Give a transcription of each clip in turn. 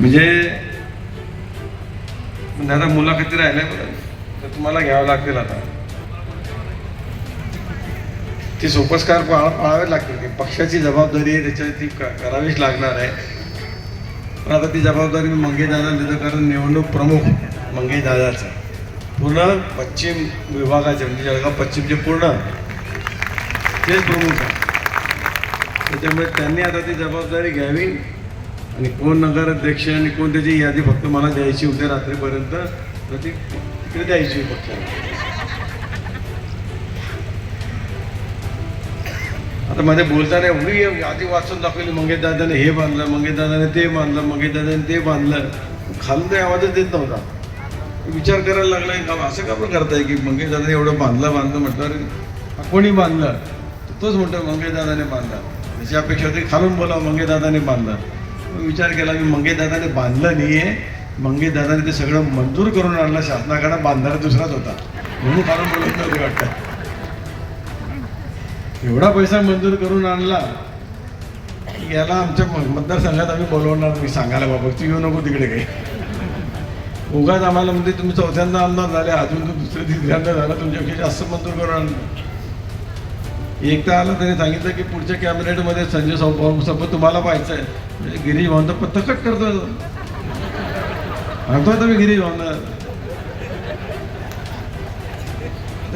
म्हणजे म्हणजे आता मुलाखती राहिल्या तर तुम्हाला घ्यावं लागतील आता. ती सोपस्कार पाळ पाळावे लागतील. की पक्षाची जबाबदारी आहे त्याच्यावर ती करावीच लागणार आहे. पण आता ती जबाबदारी मी मंगेश दादा देतो कारण निवडणूक प्रमुख मंगेश दादाचा पूर्ण पश्चिम विभागाचे म्हणजे जळगाव पश्चिमचे पूर्ण. तेच प्रमुख आहे. त्याच्यामुळे त्यांनी आता ती जबाबदारी घ्यावी. आणि कोण नगराध्यक्ष आणि कोण त्याची यादी फक्त मला द्यायची उद्या रात्रीपर्यंत तर ती तिकडे द्यायची फक्त. आता मध्ये बोलताना एवढी यादी वाचून दाखवली मंगेश दादाने हे बांधलं मंगेश दादाने ते बांधलं मंगेश दादाने ते बांधलं. खालून काही आवाजच देत नव्हता. विचार करायला लागला का असं का पण करताय की मंगेश दादाने एवढं बांधलं बांधलं म्हटलं कोणी बांधलं? तर तोच म्हणतो मंगेश दादाने बांधला. त्याची अपेक्षा होती खालून बोला मंगेश दादाने विचार केला मी मंगेश दादाने बांधलं नाही आहे मंगेश दादाने ते सगळं मंजूर करून आणलं. शासनाकडे बांधणारा दुसराच होता. म्हणून कारण बोलत नव्हते वाटतं. एवढा पैसा मंजूर करून आणला. याला आमच्या म- मतदारसंघात आम्ही बोलवणार मी सांगायला बाबा तू येऊ नको तिकडे काही. उगाच आम्हाला म्हणजे तुम्ही चौथ्यांदा आमदार झाले अजून तो दुसऱ्या तिसऱ्यांदा झाला तुमच्यापेक्षा जास्त मंजूर करून आणलं. एकदा आलं त्याने सांगितलं की पुढच्या कॅबिनेटमध्ये संजय सौ तुम्हाला पाहायचं आहे. म्हणजे गिरीश भाऊन पत्ता कट करतोय तो. आणतोय तुम्ही गिरीश भाऊंना.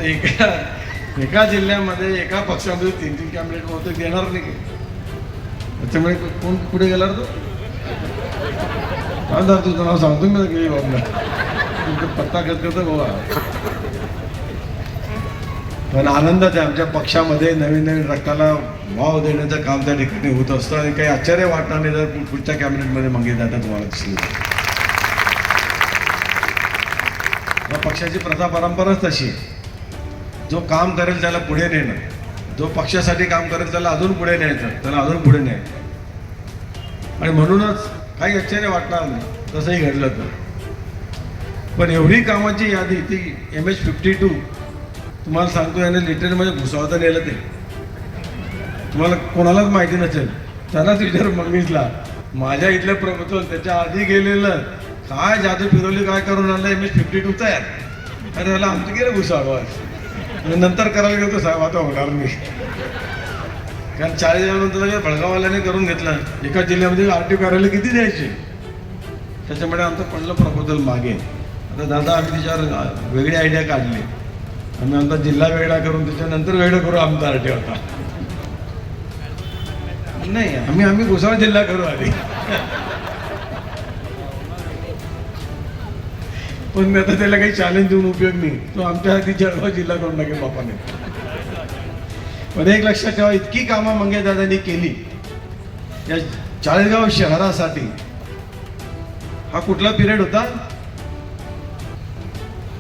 एका एका जिल्ह्यामध्ये एका पक्षामध्ये तीन तीन कॅबिनेट बहुतेक देणार नाही की. त्याच्यामुळे कोण पुढे गेला तो? तुझं नाव सांगतो मी गिरीश भावना तुमचा पत्ता करत करतो बाबा. पण आनंदात आहे आमच्या पक्षामध्ये नवीन नवीन रक्ताला वाव देण्याचं काम त्या ठिकाणी होत असतं आणि काही आश्चर्य वाटणार नाही जर पुढच्या कॅबिनेटमध्ये मागे जाता तुम्हाला दिसली. पक्षाची प्रथा परंपराच तशी आहे. जो काम करेल त्याला पुढे नेणं. जो पक्षासाठी काम करेल त्याला अजून पुढे न्यायचं. त्याला अजून पुढे न्यायचं. आणि म्हणूनच काही आश्चर्य वाटणार नाही. तसंही घडलं तर. पण एवढी कामाची यादी ती एम एच फिफ्टी टू तुम्हाला सांगतो याने लिटरमध्ये घुसावता नेलं ते. तुम्हाला कोणालाच माहिती नसेल. त्यालाच विचार मंगेशला माझ्या इथलं प्रभुत्व त्याच्या आधी गेलेलं. काय जादू फिरवली काय करून आणलं एम एस फिफ्टी टू तयार अरे त्याला आमचं गेलं घुसावं आणि नंतर करायला गेलो तर साहेब आता होणार मी कारण चाळीस जणांनंतर लगेच भडगाववाल्याने करून घेतलं. एका जिल्ह्यामध्ये आर टी कार्यालय किती द्यायचे? त्याच्यामुळे आमचं पडलं प्रपोजल मागे. आता दादा आम्ही त्याच्यावर वेगळी आयडिया काढली. आम्ही आमचा जिल्हा वेगळा करून त्याच्यानंतर वेगळं करू आमचा आर टी होता. नाही आम्ही आम्ही भुसावळ जिल्हा करू आधी. पण मी आता त्याला काही चॅलेंज देऊन उपयोग नाही. तो आमच्या हाती जळगाव जिल्हा करून टाकेल बापाने. पण एक लक्षात ठेवा इतकी कामं मंगे दादांनी केली. या चाळीसगाव शहरासाठी हा कुठला पिरियड होता?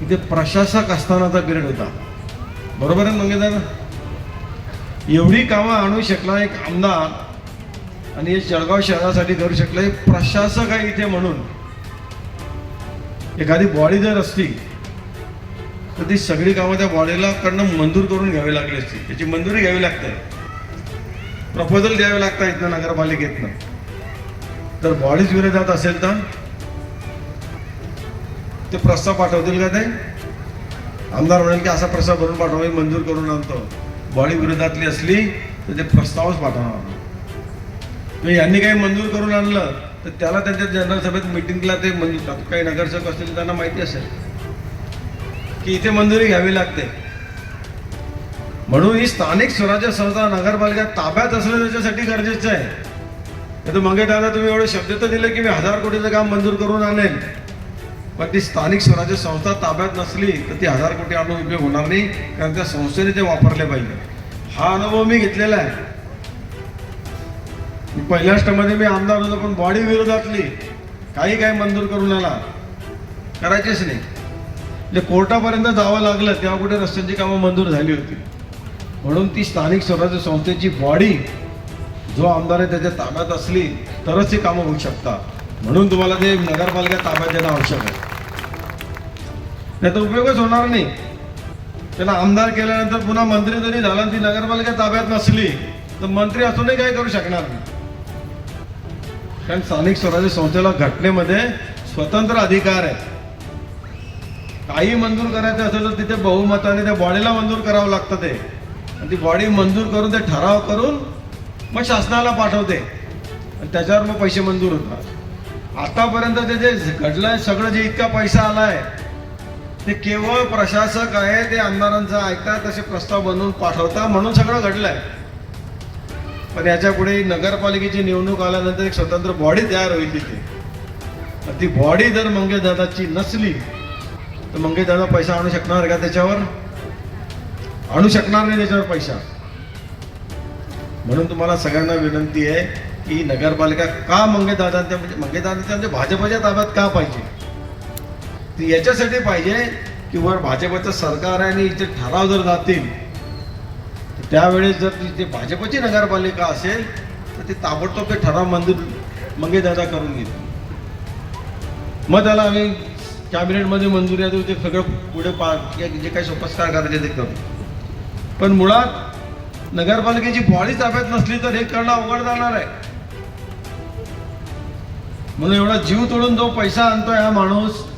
इथे प्रशासक असतानाचा पिरियड होता. बरोबर आहे मंगेदार दादा एवढी कामं आणू शकला एक आमदार आणि हे जळगाव शहरासाठी करू शकला एक प्रशासक आहे इथे म्हणून. एखादी बॉडी जर असती तर ती सगळी कामं त्या बॉडीला कडनं मंजूर करून घ्यावी लागली असती. त्याची मंजुरी घ्यावी लागते. प्रपोजल द्यावे लागतात इथनं नगरपालिकेतनं. तर बॉडीज विरोधात असेल तर? ते प्रस्ताव पाठवतील का ते? आमदार म्हणेल की असा प्रस्ताव भरून पाठवा मी मंजूर करून आणतो. बॉडी विरोधातली असली तर ते प्रस्तावच पाठवणार मग यांनी काही मंजूर करून आणलं तर त्याला त्यांच्या जनरल सभेत मिटिंगला ते मंजूर काही नगरसेवक असतील त्यांना माहिती असेल. की इथे मंजुरी घ्यावी लागते. म्हणून ही स्थानिक स्वराज्य संस्था नगरपालिका ताब्यात असणं त्याच्यासाठी गरजेचं आहे. तर मागे दादा तुम्ही एवढे शब्द तर दिले की मी हजार कोटीचं काम मंजूर करून आणेल. पण ती स्थानिक स्वराज्य संस्था ताब्यात नसली तर ती हजार कोटी आणून उपयोग होणार नाही कारण त्या संस्थेने ते वापरले पाहिजे. हा अनुभव मी घेतलेला आहे. पहिल्या अष्टमध्ये मी आमदार होतो पण बॉडी विरोधातली. काही काही मंजूर करून आला. करायचेच नाही. म्हणजे कोर्टापर्यंत जावं लागलं तेव्हा कुठे रस्त्यांची कामं मंजूर झाली होती. म्हणून ती स्थानिक स्वराज्य संस्थेची बॉडी जो आमदार आहे त्याच्या ताब्यात असली तरच ती कामं होऊ शकतात. म्हणून तुम्हाला ते नगरपालिका ताब्यात देणं आवश्यक आहे. नाही तर उपयोगच होणार नाही. त्याला आमदार केल्यानंतर पुन्हा मंत्री जरी झाला आणि ती नगरपालिका ताब्यात नसली तर मंत्री असूनही काही करू शकणार नाही. कारण स्थानिक स्वराज्य संस्थेला घटनेमध्ये स्वतंत्र अधिकार आहे. काही मंजूर करायचं असेल तर तिथे बहुमताने त्या बॉडीला मंजूर करावं लागतं ते. आणि ती बॉडी मंजूर करून ते ठराव करून मग शासनाला पाठवते. आणि त्याच्यावर मग पैसे मंजूर होतात. आतापर्यंत ते जे घडलंय सगळं जे इतका पैसा आलाय ते केवळ प्रशासक आहे ते आमदारांचं ऐकतात तसे प्रस्ताव बनवून पाठवतात म्हणून सगळं घडलंय. पण याच्यापुढे नगरपालिकेची निवडणूक आल्यानंतर एक स्वतंत्र बॉडी तयार होईल तिथे. ती बॉडी जर मंगेश दादाची नसली तर मंगेश दादा पैसा आणू शकणार का त्याच्यावर? आणू शकणार नाही त्याच्यावर पैसा. म्हणून तुम्हाला सगळ्यांना विनंती आहे की नगरपालिका का मंगेश दादा म्हणजे मंगेश दादा म्हणजे भाजपच्या ताब्यात का पाहिजे? ती याच्यासाठी पाहिजे की वर भाजपचं सरकार आहे आणि इथे ठराव जर जातील त्यावेळेस जर तिथे भाजपची नगरपालिका असेल तर ते ताबडतोब ते ठराव मंजूर मंगे दादा करून घेतील. मग त्याला आम्ही कॅबिनेटमध्ये मंजुरी आहे ते सगळं पुढे पा जे काही सोपस्कार करायचे ते करू. पण मुळात नगरपालिकेची बॉडी ताब्यात नसली तर हे करणं अवघड जाणार आहे. म्हणून एवढा जीव तोडून जो पैसा आणतोय हा माणूस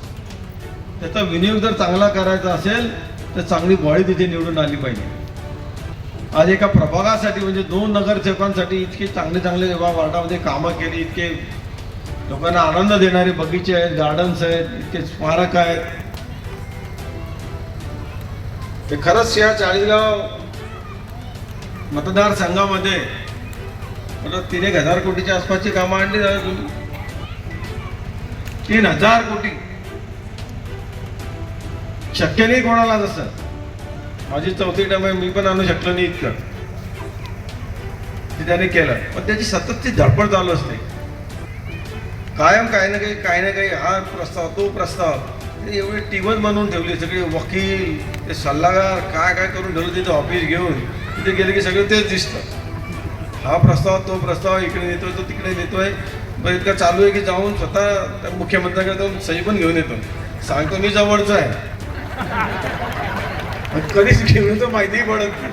त्याचा विनियोग जर चांगला करायचा असेल तर चांगली बॉडी तिथे निवडून आली पाहिजे. आज एका प्रभागासाठी म्हणजे दोन नगरसेवकांसाठी इतके चांगले चांगले जेव्हा वार्डामध्ये कामं केली इतके लोकांना आनंद देणारे बगीचे आहेत गार्डन्स आहेत इतके स्मारक आहेत. ते खरंच या चाळीसगाव मतदारसंघामध्ये मला तीन एक हजार कोटीच्या आसपासची कामं आणली जातात. तीन हजार कोटी. शक्य नाही कोणाला तसं. माझी चौथी टर्म आहे मी पण आणू शकलो नाही इतकं. ते त्याने केलं. पण त्याची सततची धडपड चालू असते. कायम काही ना काही काही ना काही हा प्रस्ताव तो प्रस्ताव. ते एवढी टीमच बनवून ठेवली सगळे वकील ते सल्लागार काय काय करून ठेवलं तिथे ऑफिस घेऊन. तिथे गेले की सगळं तेच दिसतं. हा प्रस्ताव तो प्रस्ताव इकडे नेतोय तो तिकडे नेतोय. बरं इतकं चालू आहे की जाऊन स्वतः त्या जाऊन सही पण घेऊन येतो. सांगतो मी जवळचं आहे. कधीच घेऊन येतो माहितीही पडत नाही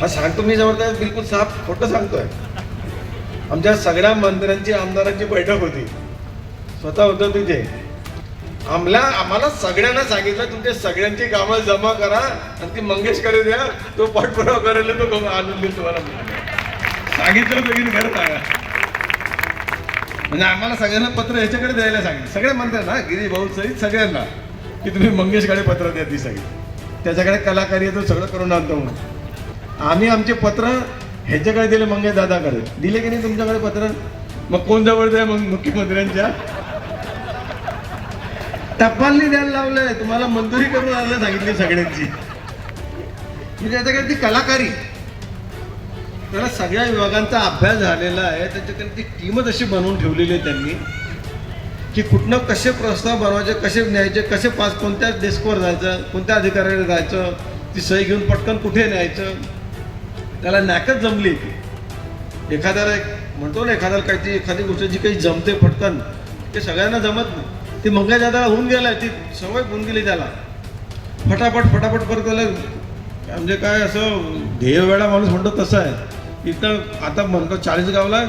हा सांगतो मी जवळचा बिलकुल साफ खोटं सांगतोय. आमच्या सगळ्या मंत्र्यांची आमदारांची बैठक होती. स्वतः होतं तिथे. आम्हाला आम्हाला सगळ्यांना सांगितलं तुमच्या सगळ्यांची कामं जमा करा आणि ती मंगेशकडे द्या तो पाठपुरावा करायला तो कम- आणून देईल तुम्हाला. सांगितलं सगळी घर सांगा. म्हणजे आम्हाला सगळ्यांना पत्र ह्याच्याकडे द्यायला सांगितलं. सगळ्या ना गिरी भाऊ सहित सगळ्यांना की तुम्ही मंगेशकडे पत्र द्या ती सगळी. त्याच्याकडे कलाकारी आहे तो सगळं करून आणतो म्हणून. आम्ही आमचे पत्र ह्याच्याकडे दिले मंगेश दादाकडे. दिले की नाही तुमच्याकडे पत्र? मग कोण जवळ द्या मग मुख्यमंत्र्यांच्या? टपालनी द्यायला लावलंय. तुम्हाला मंजुरी करून आणायला सांगितली सगळ्यांची. म्हणजे त्याच्याकडे ती कलाकारी. त्याला सगळ्या विभागांचा अभ्यास झालेला आहे त्याच्याकडे ती टीमच अशी बनवून ठेवलेली आहे त्यांनी की कुठनं कसे प्रस्ताव बनवायचे कसे न्यायचे कसे पास कोणत्या डेस्कवर जायचं कोणत्या अधिकाऱ्याने जायचं ती सही घेऊन पटकन कुठे न्यायचं. त्याला नॅकच जमली ती एखाद्याला एक म्हणतो ना एखाद्याला काहीतरी एखादी गोष्ट जी काही जमते पटकन ते सगळ्यांना जमत नाही. ती मंगळ दादाला होऊन गेलाय ती सवय होऊन गेली त्याला. फटाफट फटाफट परत त्याला म्हणजे काय असं ध्येय वेळा माणूस म्हणतो तसं आहे. इथं आता म्हणतो चाळीस गावला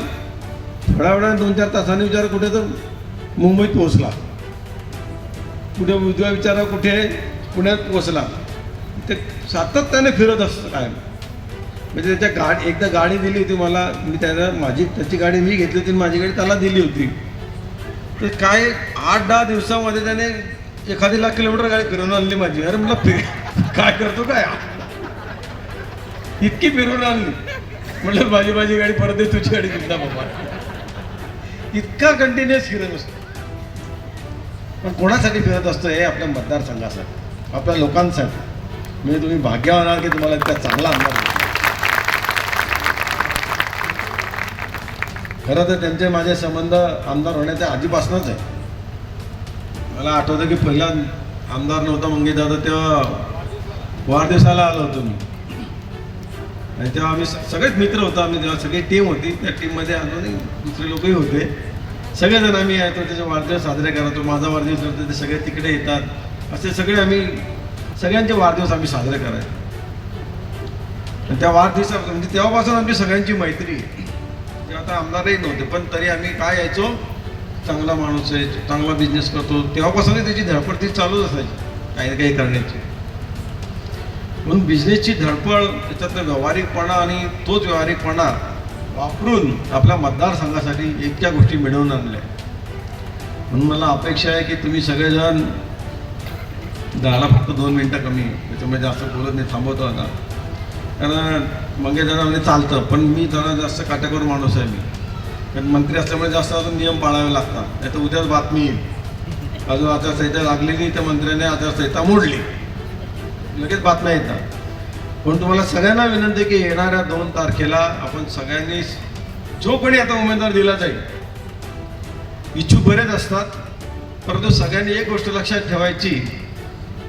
थोड्या दोन चार तासांनी विचार कुठे तर मुंबईत पोहोचला. कुठे उजव्या विचारा कुठे पुण्यात पोहोचला. ते सातत्याने फिरत असतं काय म्हणजे त्याच्या गाडी एकदा गाडी दिली होती मला मी त्याला माझी त्याची गाडी मी घेतली होती आणि माझी गाडी त्याला दिली होती. तर काय आठ दहा दिवसामध्ये त्याने एखादी लाख किलोमीटर गाडी फिरवून आणली माझी. अरे म्हटलं फिर काय करतो काय? इतकी फिरवून आणली. म्हटलं माझी माझी गाडी परत दे तुझी गाडी दिसता बाबा. इतका कंटिन्युअस फिरत असतो पण कोणासाठी फिरत असतो हे आपल्या मतदारसंघासाठी आपल्या लोकांसाठी. म्हणजे तुम्ही भाग्यवान आहात की तुम्हाला इतका चांगला आमदार खरं तर त्यांचे माझे संबंध आमदार होण्याच्या आधीपासूनच आहे. मला आठवतं की पहिला आमदार नव्हता मंगेश दादा तेव्हा वाढदिवसाला आलो होतो मी. आणि तेव्हा आम्ही सगळेच मित्र होतो आम्ही तेव्हा सगळी टीम होती त्या टीममध्ये अजूनही दुसरे लोकही होते. सगळेजण आम्ही यायचो त्याचे वाढदिवस साजरे करायचो माझा वाढदिवस करतो ते सगळे तिकडे येतात. असे सगळे आम्ही सगळ्यांचे वाढदिवस आम्ही साजरे करायचो. आणि त्या वाढदिवसा म्हणजे तेव्हापासून आमची सगळ्यांची मैत्री. ते आता आमदारही नव्हते पण तरी आम्ही काय यायचो? चांगला माणूस आहे चांगला बिझनेस करतो. तेव्हापासूनही त्याची धडपडती चालूच असायची काही ना काही करण्याची. म्हणून बिझनेसची धडपड त्याच्यातला व्यावहारिकपणा आणि तोच व्यावहारिकपणा वापरून आपल्या मतदारसंघासाठी इतक्या गोष्टी मिळवून आणल्या म्हणून मला अपेक्षा आहे की तुम्ही सगळेजण दहाला फक्त दोन मिनटं कमी त्याच्यामुळे जास्त बोलत नाही थांबवतो आता. कारण मगे जरा म्हणजे चालतं पण मी जरा जास्त काटेकोर माणूस आहे मी. कारण मंत्री असल्यामुळे जास्त अजून नियम पाळावे लागतात. नाही तर उद्याच बातमी येईल. अजून आचारसंहिता लागली नाही तर मंत्र्याने आचारसंहिता मोडली. लगेच बातम्या येतात. पण तुम्हाला सगळ्यांना विनंती आहे की येणाऱ्या दोन तारखेला आपण सगळ्यांनी जो कोणी आता उमेदवार दिला जाईल. इच्छुक बरेच असतात परंतु सगळ्यांनी एक गोष्ट लक्षात ठेवायची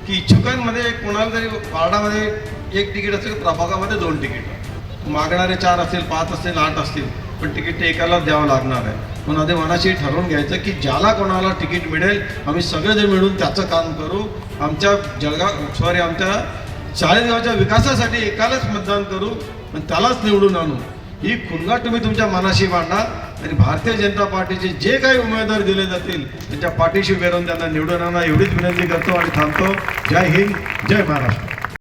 की इच्छुकांमध्ये कोणाला तरी वार्डामध्ये एक तिकीट असेल प्रभागामध्ये दोन तिकीट. मागणारे चार असतील पाच असतील आठ असतील पण तिकीट ते एकालाच द्यावं लागणार आहे. म्हणून आधी मनाशी ठरवून घ्यायचं की ज्याला कोणाला तिकीट मिळेल आम्ही सगळेजण मिळून त्याचं काम करू. आमच्या जळगाव सॉरी आमच्या चाळीसगावच्या विकासासाठी एकालाच मतदान करू आणि त्यालाच निवडून आणू. ही खुणगा तुम्ही तुमच्या मनाशी मांडा आणि भारतीय जनता पार्टीचे जे काही उमेदवार दिले जातील त्यांच्या पाठीशी उभे राहून त्यांना निवडून आणा. एवढीच विनंती करतो आणि थांबतो. जय हिंद जय महाराष्ट्र.